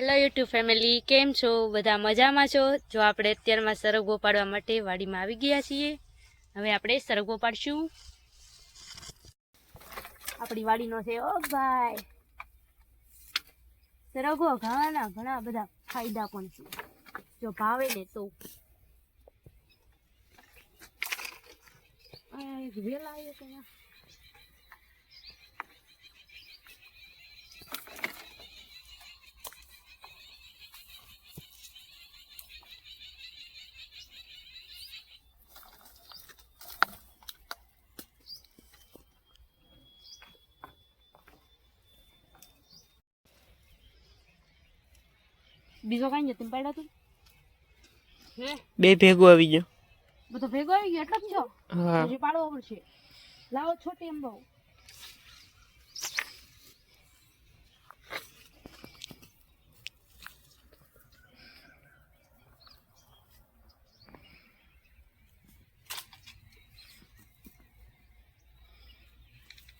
Hello YouTube family કેમ છો? બધા મજામાં છો? જો આપણે અત્યારમાં સરગવો પાડવા માટે વાડીમાં આવી ગયા છીએ, હવે આપણે સરગવો પાડશું. આપણી વાડીનો છે, ઓ ભાઈ. સરગવો ઘણા ઘણા બધા ફાયદા પણ છે. જો ભાવે ને તો. વેલા. બીજો કઈ નથી પાડ્યા તું? બે ભેગો આવી ગયો. બધો ભેગો આવી ગયો એટલો જ છો? હા. હજી પાડવો પડશે. લાવો છોટી એમ બહુ.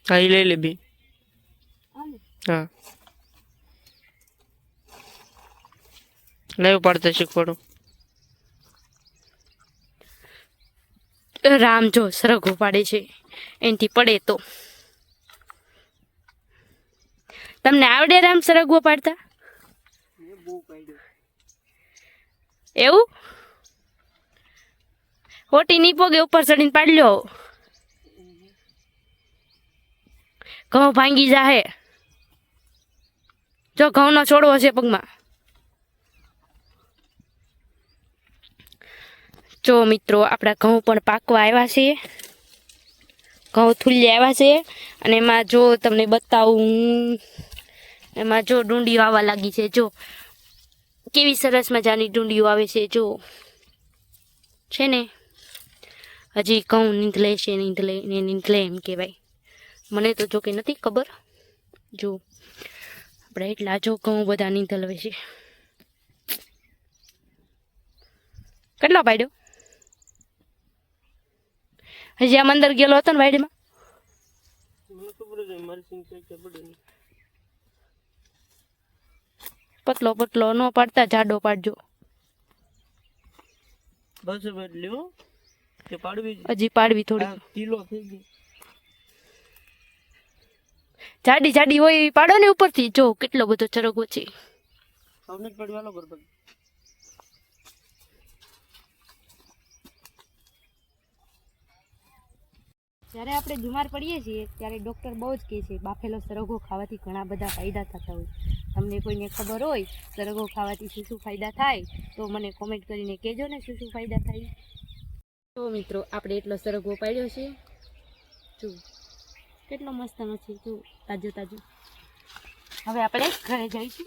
હા લઈ લે બી. હા. લાઈવ પડતું શીખવાડું. રામ જો સરગો પાડે છે. એનથી પડે તો. તમને આવડે રામ સરગવો પાડતા એવું? હોટી નહીં પોગે ઉપર ચડીને પાડલ્યો ઘઉં ભાંગી જાહે. જો ઘઉંનો છોડવો છે પગમાં. જો મિત્રો, આપણા ઘઉં પણ પાકવા આવ્યા છે. ઘઉં થૂલ્યા આવ્યા છે અને એમાં જો તમને બતાવું, એમાં જો ડુંડીઓ આવવા લાગી છે, જો. કેવી સરસ મજાની ડુંડીઓ આવે છે, જો. છે ને? હજી ઘઉં નીંદલે છે, નીંદલે ને નીંદલે એમ કહેવાય. મને તો જો કે નથી ખબર. જો, આપણે એટલા જો ઘઉં બધા નીંદલવે છે. કેટલો પાડ્યો? હજી આમ અંદર ગયેલો હતો ને વાડીમાં? પતલો પતલો ન પાડતા જાડો પાડજો. બસ બદલ્યો કે પાડવી હજી પાડવી થોડી કિલો થઈ ગઈ. જાડી જાડી હોય પાડો ને ઉપરથી. જો કેટલો બધો ચરગો છે. સૌને પડવાનો બરોબર જ્યારે આપણે બીમાર પડીએ છીએ, ત્યારે ડૉક્ટર બહુ જ કહે છે, બાફેલો સરગો ખાવાથી ઘણા બધા ફાયદા થતા હોય. તમને કોઈને ખબર હોય, સરગો ખાવાથી શું શું ફાયદા થાય, તો મને કોમેન્ટ કરીને કહેજો ને શું શું ફાયદા થાય. તો મિત્રો, આપણે એટલો સરગો પાડ્યો છે. જો, કેટલો મસ્ત છે જો, તાજો તાજો. હવે આપણે ઘરે જઈશું.